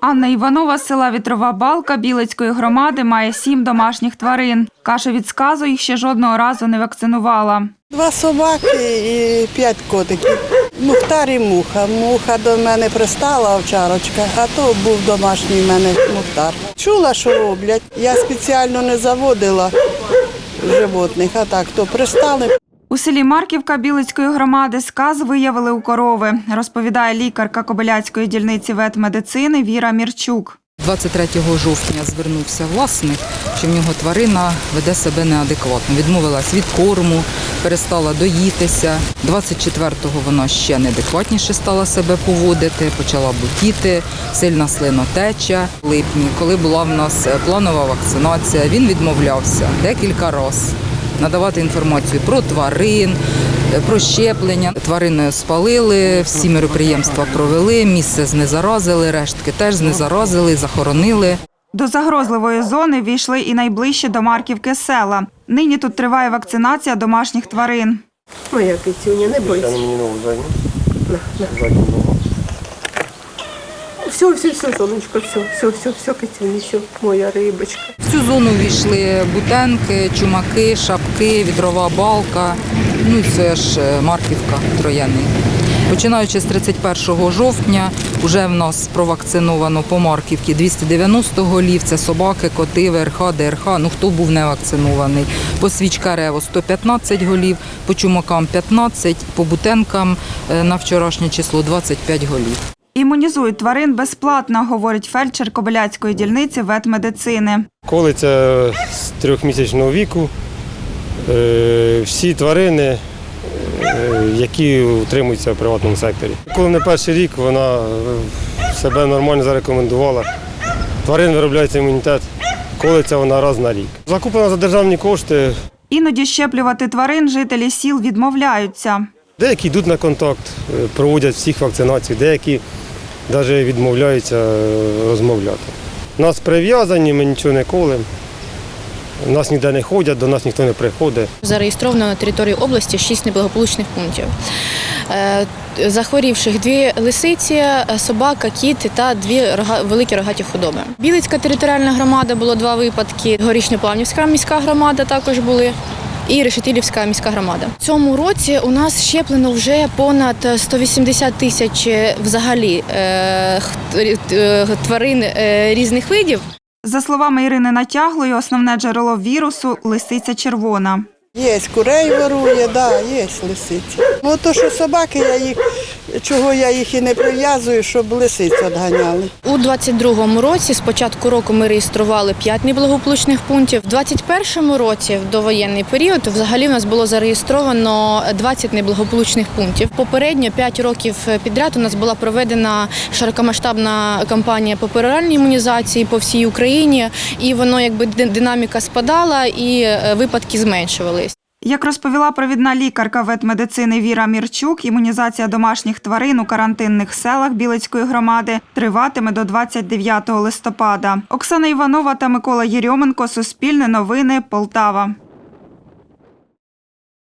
Анна Іванова з села Вітрова Балка Білицької громади має сім домашніх тварин. Каже, від сказу їх ще жодного разу не вакцинувала. Два собаки і п'ять котиків. Мухтар і муха. Муха до мене пристала овчарочка, а то був домашній в мене мухтар. Чула, що роблять. Я спеціально не заводила животних, а так то пристали. У селі Марківка Білицької громади сказ виявили у корови, розповідає лікарка Кобиляцької дільниці ветмедицини Віра Мірчук. 23 жовтня звернувся власник, що в нього тварина веде себе неадекватно. Відмовилась від корму, перестала доїтися. 24-го вона ще неадекватніше стала себе поводити, почала бутіти, сильна слинотеча. В липні, коли була в нас планова вакцинація, він відмовлявся декілька разів надавати інформацію про тварин, про щеплення. Тварини спалили, всі міроприємства провели, місце знезаразили, рештки теж знезаразили, захоронили. До загрозливої зони війшли і найближчі до Марківки села. Нині тут триває вакцинація домашніх тварин. Моя кицюня, не бойся. Все, все, все, сонечко, все, все, все, все, кицюня, все, моя рибочка. В цю зону війшли бутенки, чумаки, шапки, відрова балка, ну і це ж е, Марківка, Трояний. Починаючи з 31 жовтня, вже в нас провакциновано по Марківці 290 голів. Це собаки, коти, ВРХ, ДРХ. Ну хто був не вакцинований. По Свічкарево 115 голів, по чумакам 15, по бутенкам е, на вчорашнє число 25 голів. Імунізують тварин безплатно, говорить фельдшер Кобиляцької дільниці ветмедицини. Колиться з трьохмісячного віку. Е, Всі тварини, е, які утримуються в приватному секторі. Коли не перший рік вона е, себе нормально зарекомендувала. Тварин виробляється імунітет, колиться вона раз на рік. Закуплена за державні кошти. Іноді щеплювати тварин жителі сіл відмовляються. Деякі йдуть на контакт, проводять всіх вакцинацій, деякі навіть відмовляються е, розмовляти. Нас прив'язані, ми нічого не колемо. Нас ніде не ходять, до нас ніхто не приходить. Зареєстровано на території області шість неблагополучних пунктів. Е, Захворівших дві лисиці, е, собака, кіт та дві великі рогаті худоби. Білицька територіальна громада було два випадки. Горішньоплавнівська міська громада також були. І Решетилівська міська громада. Цьому році у нас щеплено вже понад 180 тисяч е, взагалі е, е, тварин різних видів. За словами Ірини Натяглої, основне джерело вірусу лисиця червона. Є курей ворує, да, є лисиці. Ну то, що собаки, я їх, чого я їх і не прив'язую, щоб лисиць відганяли. У 22-му році з початку року ми реєстрували 5 неблагополучних пунктів. В 21-му році, в довоєнний період, взагалі в нас було зареєстровано 20 неблагополучних пунктів. Попередньо 5 років підряд у нас була проведена широкомасштабна кампанія по пероральній імунізації по всій Україні, і воно якби динаміка спадала і е, випадки зменшувались. Як розповіла провідна лікарка ветмедицини Віра Мірчук, імунізація домашніх тварин у карантинних селах Білицької громади триватиме до 29 листопада. Оксана Іванова та Микола Єрьоменко. Суспільне новини. Полтава.